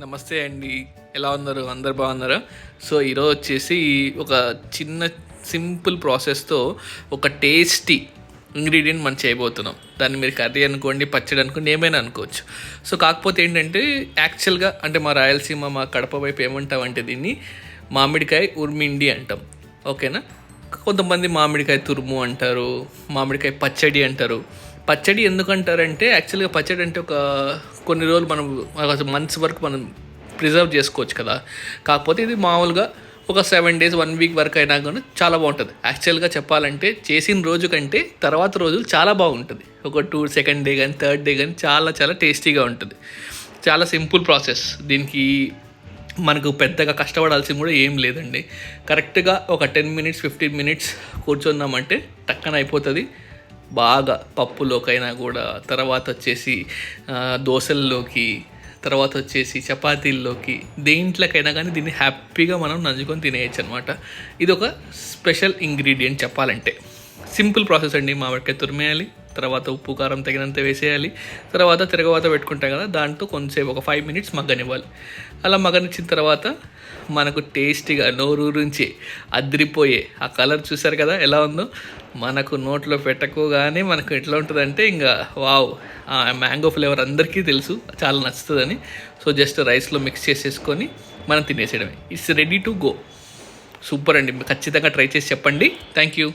నమస్తే అండి. ఎలా ఉన్నారు? అందరు బాగున్నారా? సో ఈరోజు వచ్చేసి ఒక చిన్న సింపుల్ ప్రాసెస్తో ఒక టేస్టీ ఇంగ్రీడియంట్ మనం చేయబోతున్నాం. దాన్ని మీరు కర్రీ అనుకోండి పచ్చడి అనుకోండి ఏమైనా అనుకోవచ్చు. సో కాకపోతే ఏంటంటే యాక్చువల్గా అంటే మా రాయలసీమ మా కడప వైపు ఏమంటామంటే దీన్ని మామిడికాయ ఉర్మిండి అంటాం. ఓకేనా? కొంతమంది మామిడికాయ తురుము అంటారు మామిడికాయ పచ్చడి అంటారు. పచ్చడి ఎందుకంటారంటే యాక్చువల్గా పచ్చడి అంటే ఒక కొన్ని రోజులు మనం మంత్స్ వరకు మనం ప్రిజర్వ్ చేసుకోవచ్చు కదా. కాకపోతే ఇది మామూలుగా ఒక సెవెన్ డేస్ వన్ వీక్ వరకు అయినా కానీ చాలా బాగుంటుంది. యాక్చువల్గా చెప్పాలంటే చేసిన రోజు కంటే తర్వాత రోజులు చాలా బాగుంటుంది. ఒక టూ సెకండ్ డే కానీ థర్డ్ డే కానీ చాలా చాలా టేస్టీగా ఉంటుంది. చాలా సింపుల్ ప్రాసెస్ దీనికి మనకు పెద్దగా కష్టపడాల్సింది కూడా ఏం లేదండి. కరెక్ట్గా ఒక టెన్ మినిట్స్ ఫిఫ్టీన్ మినిట్స్ కూర్చున్నామంటే టక్కన అయిపోతుంది. బాగా పప్పులోకైనా కూడా తర్వాత వచ్చేసి దోశల్లోకి తర్వాత వచ్చేసి చపాతీల్లోకి దేంట్లోకైనా కానీ దీన్ని హ్యాపీగా మనం నంచుకొని తినేయచ్చు అనమాట ఇది ఒక స్పెషల్ ఇంగ్రీడియంట్ చెప్పాలంటే. సింపుల్ ప్రాసెస్ అండి మామిడికాయ తురిమేయాలి. తర్వాత ఉప్పు కారం తగినంత వేసేయాలి. తర్వాత తిరగవాత పెట్టుకుంటాం కదా దాంట్లో కొంచెంసేపు ఒక ఫైవ్ మినిట్స్ మగ్గనివ్వాలి. అలా మగ్గనిచ్చిన తర్వాత మనకు టేస్టీగా నోరూరించి అదిరిపోయే ఆ కలర్ చూసారు కదా ఎలా ఉందో? మనకు నోట్లో పెట్టకోగానే మనకు ఎట్లా ఉంటుందంటే ఇంకా వావ్ ఆ మ్యాంగో ఫ్లేవర్ అందరికీ తెలుసు చాలా నచ్చుతుందని. సో జస్ట్ రైస్లో మిక్స్ చేసేసుకొని మనం తినేసేయడమే. It's ready to go super అండి. ఖచ్చితంగా ట్రై చేసి చెప్పండి. Thank you